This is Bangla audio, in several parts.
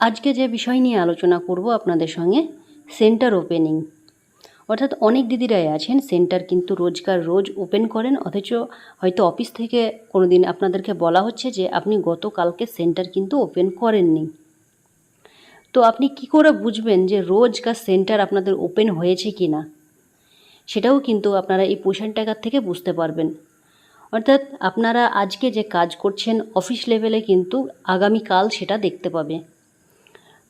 আজকে যে বিষয় নিয়ে আলোচনা করব আপনাদের সঙ্গে, সেন্টার ওপেনিং। অর্থাৎ অনেক দিদিরাই আছেন, সেন্টার কিন্তু রোজকার রোজ ওপেন করেন, অথচ হয়তো অফিস থেকে কোনো দিন আপনাদেরকে বলা হচ্ছে যে, আপনি গতকালকে সেন্টার কিন্তু ওপেন করেননি। তো আপনি কি করে বুঝবেন যে রোজকার সেন্টার আপনাদের ওপেন হয়েছে কি না সেটাও কিন্তু আপনারা এই পোষণ টাকার থেকে বুঝতে পারবেন। অর্থাৎ আপনারা আজকে যে কাজ করছেন, অফিস লেভেলে কিন্তু আগামীকাল সেটা দেখতে পাবে।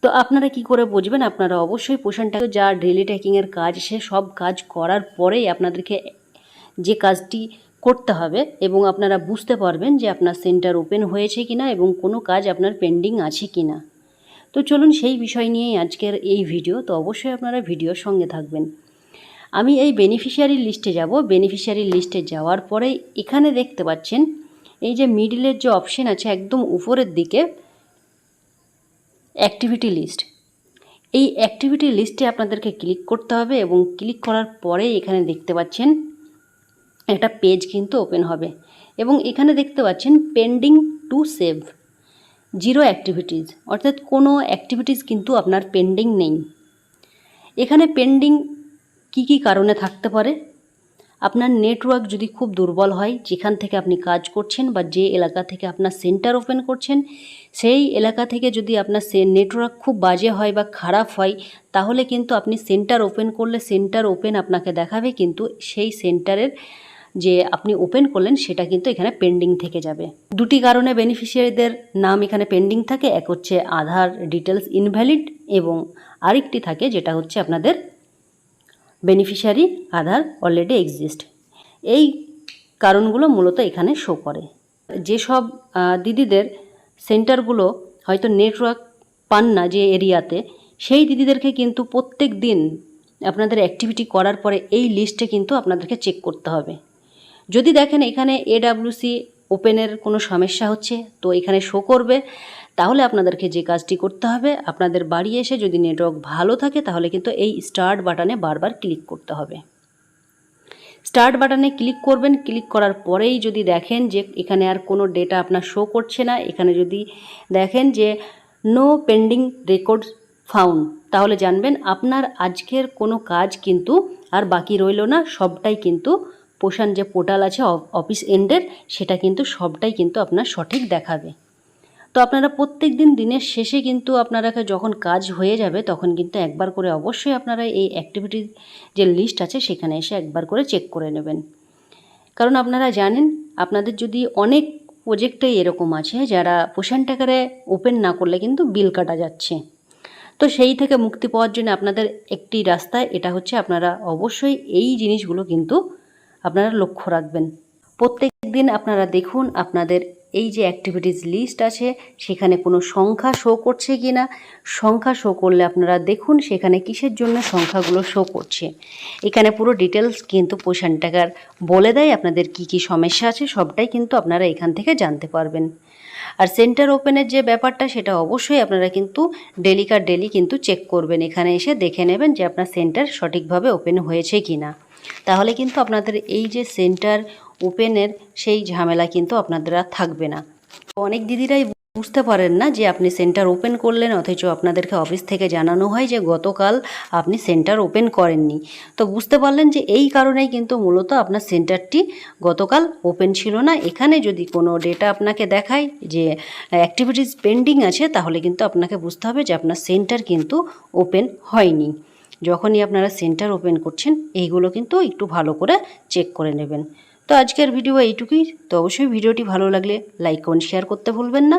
তো আপনারা কি করে বুঝবেন? আপনারা অবশ্যই পোষণটাকে যা ডেলি ট্যাকিংয়ের কাজ, সে সব কাজ করার পরেই আপনাদেরকে যে কাজটি করতে হবে এবং আপনারা বুঝতে পারবেন যে আপনার সেন্টার ওপেন হয়েছে কিনা এবং কোনো কাজ আপনার পেন্ডিং আছে কিনা। তো চলুন সেই বিষয় নিয়েই আজকের এই ভিডিও। তো অবশ্যই আপনারা ভিডিওর সঙ্গে থাকবেন। আমি এই বেনিফিশিয়ারি লিস্টে যাব। বেনিফিশিয়ারি লিস্টে যাওয়ার পরে এখানে দেখতে পাচ্ছেন, এই যে মিডিলের যে অপশন আছে একদম উপরের দিকে অ্যাক্টিভিটি লিস্ট এই অ্যাক্টিভিটি লিস্টে আপনাদেরকে ক্লিক করতে হবে এবং ক্লিক করার পরে এখানে দেখতে পাচ্ছেন একটা পেজ কিন্তু ওপেন হবে এবং এখানে দেখতে পাচ্ছেন pending to save zero activities অর্থাৎ কোনো অ্যাক্টিভিটিস কিন্তু আপনার পেন্ডিং নেই। এখানে পেন্ডিং কি কি কারণে থাকতে পারে? আপনার নেটওয়ার্ক যদি খুব দুর্বল হয়, যেখান থেকে আপনি কাজ করছেন বা যে এলাকা থেকে আপনার সেন্টার ওপেন করছেন, সেই এলাকা থেকে যদি আপনার সে নেটওয়ার্ক খুব বাজে হয় বা খারাপ হয়, তাহলে কিন্তু আপনি সেন্টার ওপেন করলে সেন্টার ওপেন আপনাকে দেখাবে, কিন্তু সেই সেন্টারের যে আপনি ওপেন করলেন, সেটা কিন্তু এখানে পেন্ডিং থেকে যাবে। দুটি কারণে বেনিফিশিয়ারিদের নাম এখানে পেন্ডিং থাকে, এক হচ্ছে আধার ডিটেলস ইনভ্যালিড এবং আরেকটি থাকে, যেটা হচ্ছে আপনাদের বেনিফিশিয়ারি আধার অলরেডি এক্সিস্ট এই কারণগুলো মূলত এখানে শো করে। যেসব দিদিদের সেন্টারগুলো হয়তো নেটওয়ার্ক পান না যে এরিয়াতে, সেই দিদিদেরকে কিন্তু প্রত্যেক দিন আপনাদের অ্যাক্টিভিটি করার পরে এই লিস্টে কিন্তু আপনাদেরকে চেক করতে হবে। যদি দেখেন এখানে এডাব্লিউসি ওপেনের কোনো সমস্যা হচ্ছে, তো এখানে শো করবে। তাহলে আপনাদেরকে যে কাজটি করতে হবে, আপনাদের বাড়ি এসে যদি নেটওয়ার্ক ভালো থাকে, তাহলে কিন্তু এই স্টার্ট বাটনে বারবার ক্লিক করতে হবে। স্টার্ট বাটনে ক্লিক করবেন ক্লিক করার পরেই যদি দেখেন যে এখানে আর কোনো ডেটা আপনার শো করছে না, এখানে যদি দেখেন যে নো পেন্ডিং রেকর্ড ফাউন্ড তাহলে জানবেন আপনার আজকের কোনো কাজ কিন্তু আর বাকি রইল না, সবটাই কিন্তু পোষণ যে পোর্টাল আছে অফ- অফিস এন্ডের, সেটা কিন্তু সবটাই কিন্তু আপনার সঠিক দেখাবে। তো আপনারা প্রত্যেক দিন দিনের শেষে কিন্তু আপনারা যখন কাজ হয়ে যাবে, তখন কিন্তু একবার করে অবশ্যই আপনারা এই অ্যাক্টিভিটির যে লিস্ট আছে, সেখানে এসে একবার করে চেক করে নেবেন। কারণ আপনারা জানেন, আপনাদের যদি অনেক প্রজেক্টেই এরকম আছে, যারা পোষণ টাকারে ওপেন না করলে কিন্তু বিল কাটা যাচ্ছে। তো সেই থেকে মুক্তি পাওয়ার জন্য আপনাদের একটি রাস্তা, এটা হচ্ছে আপনারা অবশ্যই এই জিনিসগুলো কিন্তু আপনারা লক্ষ্য রাখবেন। প্রত্যেক দিন আপনারা দেখুন আপনাদের এই যে অ্যাক্টিভিটিস লিস্ট আছে, সেখানে কোনো সংখ্যা শো করছে কি না সংখ্যা শো করলে আপনারা দেখুন সেখানে কিসের জন্য সংখ্যাগুলো শো করছে। এখানে পুরো ডিটেলস কিন্তু পোষণ টাকার বলে দেয় আপনাদের কি কি সমস্যা আছে, সবটাই কিন্তু আপনারা এখান থেকে জানতে পারবেন। আর সেন্টার ওপেনের যে ব্যাপারটা সেটা অবশ্যই আপনারা কিন্তু ডেলিকার ডেলি কিন্তু চেক করবেন। এখানে এসে দেখে নেবেন যে আপনার সেন্টার সঠিকভাবে ওপেন হয়েছে কি না তাহলে কিন্তু আপনাদের এই যে সেন্টার ওপেনের সেই ঝামেলা কিন্তু আপনাদের আর থাকবে না। অনেক দিদিরাই বুঝতে পারেন না যে আপনি সেন্টার ওপেন করলেন, অথচ আপনাদেরকে অফিস থেকে জানানো হয় যে গতকাল আপনি সেন্টার ওপেন করেননি। তো বুঝতে পারলেন যে এই কারণেই কিন্তু মূলত আপনার সেন্টারটি গতকাল ওপেন ছিল না। এখানে যদি কোনো ডেটা আপনাকে দেখায় যে অ্যাক্টিভিটিস পেন্ডিং আছে, তাহলে কিন্তু আপনাকে বুঝতে হবে যে আপনার সেন্টার কিন্তু ওপেন হয়নি। যখনই আপনারা সেন্টার ওপেন করছেন, এইগুলো কিন্তু একটু ভালো করে চেক করে নেবেন। তো আজকের ভিডিও এইটুকুই। তো অবশ্যই ভিডিওটি ভালো লাগলে লাইক কমেন্ট শেয়ার করতে ভুলবেন না।